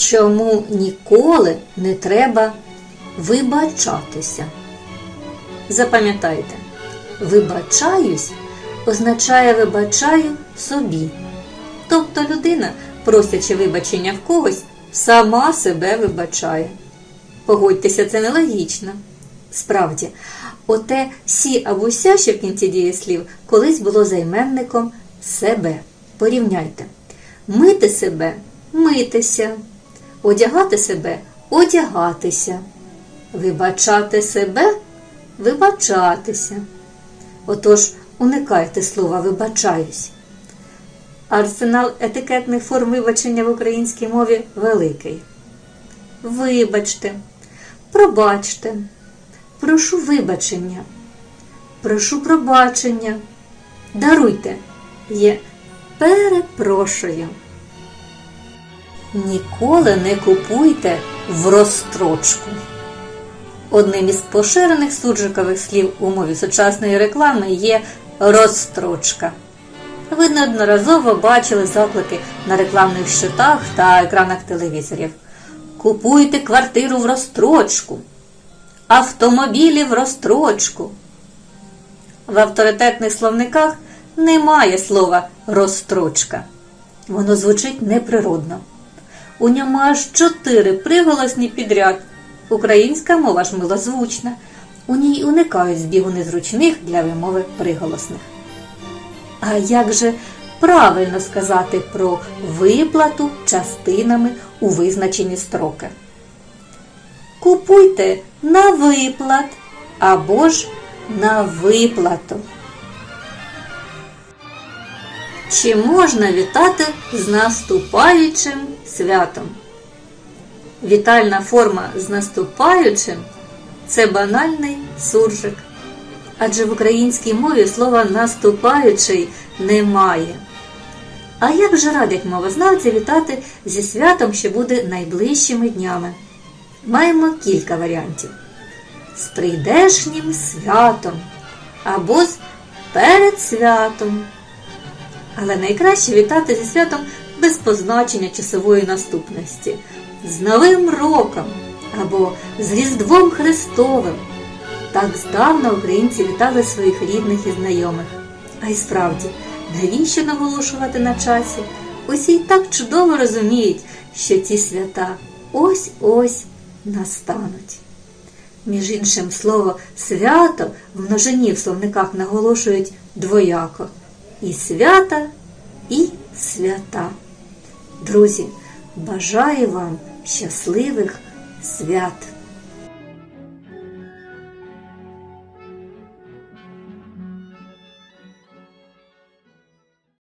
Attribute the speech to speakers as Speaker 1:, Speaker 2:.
Speaker 1: чому ніколи не треба вибачатися. Запам'ятайте, вибачаюсь означає вибачаю собі. Тобто людина, просячи вибачення в когось, сама себе вибачає. Погодьтеся, це нелогічно. Справді, оте сі або ся, що в кінці дієслів, колись було займенником себе. Порівняйте. Мити себе митися, одягати себе одягатися, вибачати себе вибачатися. Отож, уникайте слова вибачаюсь. Арсенал етикетних форм вибачення в українській мові великий. Вибачте, пробачте, прошу вибачення, прошу пробачення, даруйте, є перепрошую. Ніколи не купуйте в розстрочку. Одним із поширених суржикових слів у мові сучасної реклами є розстрочка. Ви неодноразово бачили заклики на рекламних щитах та екранах телевізорів. Купуйте квартиру в розстрочку, автомобілі в розстрочку. В авторитетних словниках немає слова розстрочка. Воно звучить неприродно. У ньому аж чотири приголосні підряд. Українська мова ж милозвучна. У ній уникають збігу незручних для вимови приголосних. А як же правильно сказати про виплату частинами у визначені строки? Купуйте на виплат або ж на виплату. Чи можна вітати з наступаючим святом? Вітальна форма з наступаючим це банальний суржик. Адже в українській мові слова наступаючий немає. А як же радять мовознавці вітати зі святом, що буде найближчими днями? Маємо кілька варіантів: з прийдешнім святом або з перед святом. Але найкраще вітати зі святом без позначення часової наступності, з Новим роком або з Різдвом Христовим. Так здавна українці вітали своїх рідних і знайомих. А й справді, навіщо наголошувати на часі? Усі й так чудово розуміють, що ці свята ось-ось настануть. Між іншим, слово свято в множині в словниках наголошують двояко і свята, і свята. Друзі, бажаю вам щасливих свят!